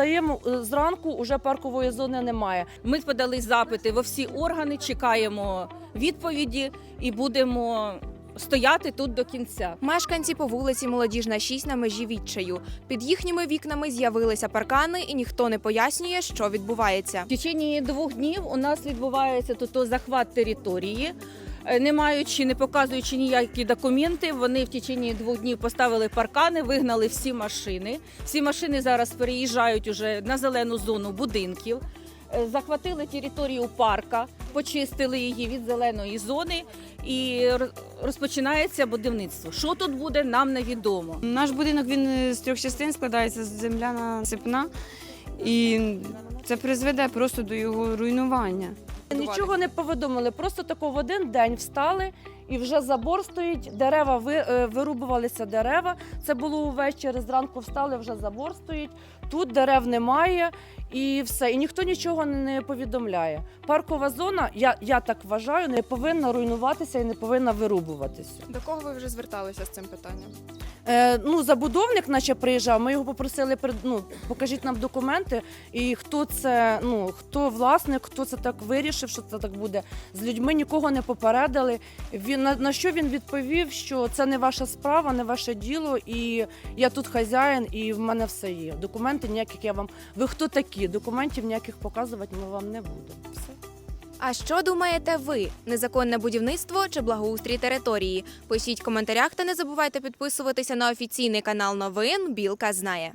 встаємо е, зранку, уже паркової зони немає. Ми подали запити во всі органи, чекаємо відповіді і будемо стояти тут до кінця. Мешканці по вулиці Молодіжна 6 на межі відчаю. Під їхніми вікнами з'явилися паркани, і ніхто не пояснює, що відбувається. В течение двох днів у нас відбувається тут захват території. Е, Не маючи, не показуючи ніякі документи, вони в течение двох днів поставили паркани, вигнали всі машини. Всі машини зараз переїжджають уже на зелену зону будинків. Е, Захватили територію парка, почистили її від зеленої зони і розпочинається будівництво. Що тут буде, нам невідомо. Наш будинок він е, з трьох частин складається земляна сипна, і це призведе просто до його руйнування. Нічого не повідомили, просто тако в один день встали і вже забор стоїть. Дерева е, вирубувалися дерева. Це було увечері. Зранку встали, вже забор стоїть. Тут дерев немає і все. І ніхто нічого не повідомляє. Паркова зона, я, я так вважаю, не повинна руйнуватися і не повинна вирубуватися. До кого ви вже зверталися з цим питанням? Е, ну, забудовник, наче приїжджав. Ми його попросили ну, покажіть нам документи. І хто це, ну хто власник, хто це так вирішив, що це так буде. З людьми нікого не попередили. Він на, на що він відповів, що це не ваша справа, не ваше діло, і я тут хазяїн, і в мене все є. Документи ніяких я вам. Ви хто такі? Документів ніяких показувати ми вам не будемо. Все. А що думаєте ви? Незаконне будівництво чи благоустрій території? Пишіть в коментарях та не забувайте підписуватися на офіційний канал новин Білка знає.